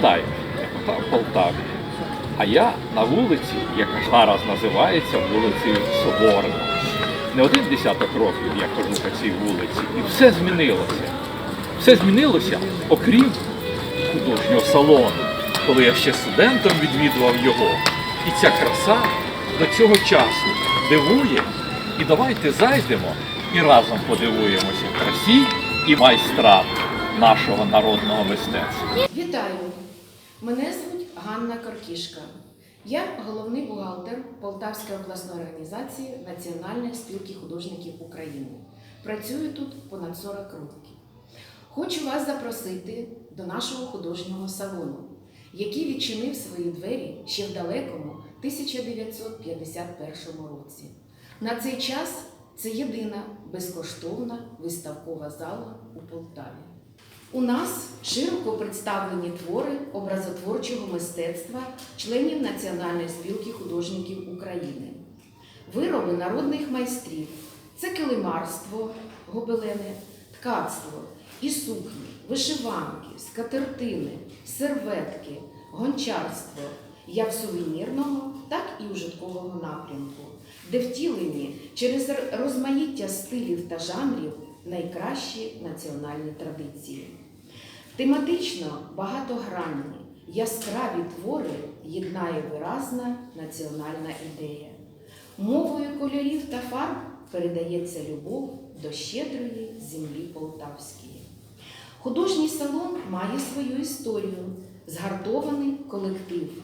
Вітаю, я в Полтаві. А я на вулиці, яка зараз називається вулицею Соборна. Не один десяток років я хожу по цій вулиці, і все змінилося. Все змінилося, окрім художнього салону, коли я ще студентом відвідував його. І ця краса до цього часу дивує. І давайте зайдемо і разом подивуємося красі і майстрам нашого народного мистецтва. Вітаю! Мене звуть Ганна Коркішка. Я головний бухгалтер Полтавської обласної організації Національної спілки художників України. Працюю тут понад 40 років. Хочу вас запросити до нашого художнього салону, який відчинив свої двері ще в далекому 1951 році. На цей час це єдина безкоштовна виставкова зала у Полтаві. У нас широко представлені твори образотворчого мистецтва членів Національної спілки художників України, вироби народних майстрів це килимарство, гобелени, ткацтво і сукні, вишиванки, скатертини, серветки, гончарство як сувенірного, так і ужиткового напрямку, де втілені через розмаїття стилів та жанрів найкращі національні традиції. Тематично багатогранні, яскраві твори єднає виразна національна ідея. Мовою кольорів та фарб передається любов до щедрої землі полтавської. Художній салон має свою історію, згартований колектив,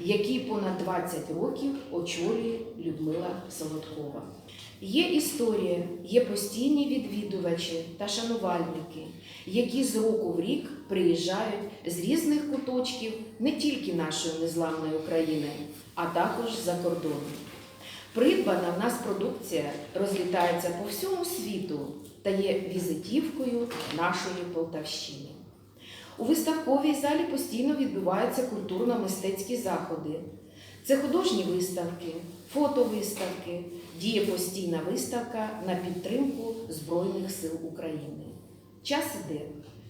який понад 20 років очолює Людмила Солодкова. Є історія, є постійні відвідувачі та шанувальники, які з року в рік приїжджають з різних куточків не тільки нашої незламної України, а також за кордону. Придбана в нас продукція розлітається по всьому світу та є візитівкою нашої Полтавщини. У виставковій залі постійно відбуваються культурно-мистецькі заходи. Це художні виставки, фотовиставки, діє постійна виставка на підтримку Збройних сил України. Час іде,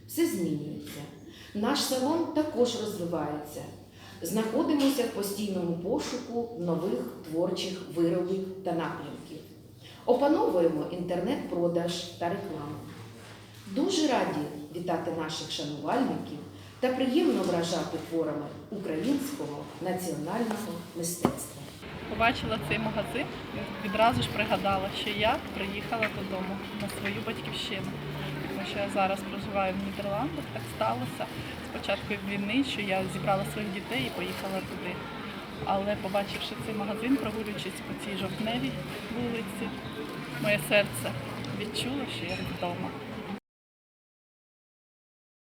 все змінюється. Наш салон також розвивається. Знаходимося в постійному пошуку нових творчих виробів та напрямків. Опановуємо інтернет-продаж та рекламу. Дуже раді вітати наших шанувальників та приємно вражати творами українського національного мистецтва. Побачила цей магазин і відразу ж пригадала, що я приїхала додому на свою батьківщину. Тому що я зараз проживаю в Нідерландах, так сталося з початку війни, що я зібрала своїх дітей і поїхала туди. Але побачивши цей магазин, прогулюючись по цій жовтневій вулиці, моє серце відчуло, що я вдома.